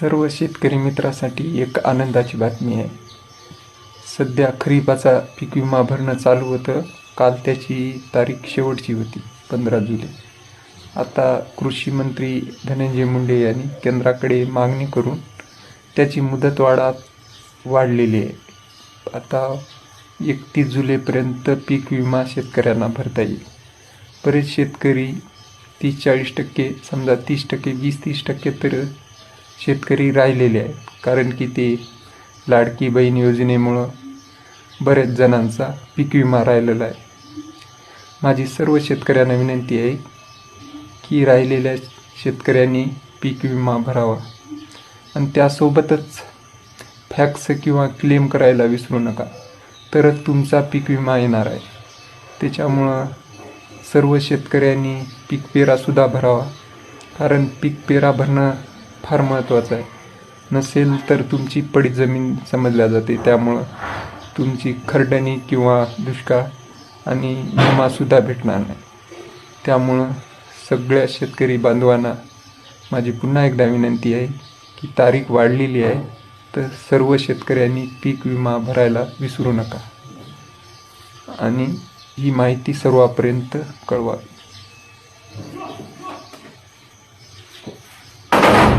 सर्व शेतकरी मित्रासाठी एक आनंदाची बातमी आहे. सध्या खरीपाचा पीक विमा भरणं चालू होतं. काल त्याची तारीख शेवटची होती पंधरा जुलै. आता कृषी मंत्री धनंजय मुंडे यांनी केंद्राकडे मागणी करून त्याची मुदतवाढा वाढलेली आहे. आता एकतीस जुलैपर्यंत पीक विमा शेतकऱ्यांना भरता येईल. बरेच शेतकरी तीस चाळीस टक्के समजा तीस टक्के वीस तीस टक्के तर शेतकरी राहिलेले आहेत. कारण की ते लाडकी बहीण योजनेमुळं बऱ्याच जणांचा पीक विमा राहिलेला आहे. माझी सर्व शेतकऱ्यांना विनंती आहे की राहिलेल्या शेतकऱ्यांनी पीक विमा भरावा. आणि त्यासोबतच फॅक्स किंवा क्लेम करायला विसरू नका. तरच तुमचा पीक विमा येणार आहे. त्याच्यामुळं सर्व शेतकऱ्यांनी पीक पेरासुद्धा भरावा. कारण पीक पेरा भरणं फार महत्त्वाचं आहे. नसेल तर तुमची पडी जमीन समजल्या जाते. त्यामुळं तुमची खरडणी किंवा दुष्काळ आणि विमासुद्धा भेटणार नाही. त्यामुळं सगळ्या शेतकरी बांधवांना माझी पुन्हा एकदा विनंती आहे की तारीख वाढलेली आहे तर सर्व शेतकऱ्यांनी पीक विमा भरायला विसरू नका. आणि ही माहिती सर्वांपर्यंत कळवावी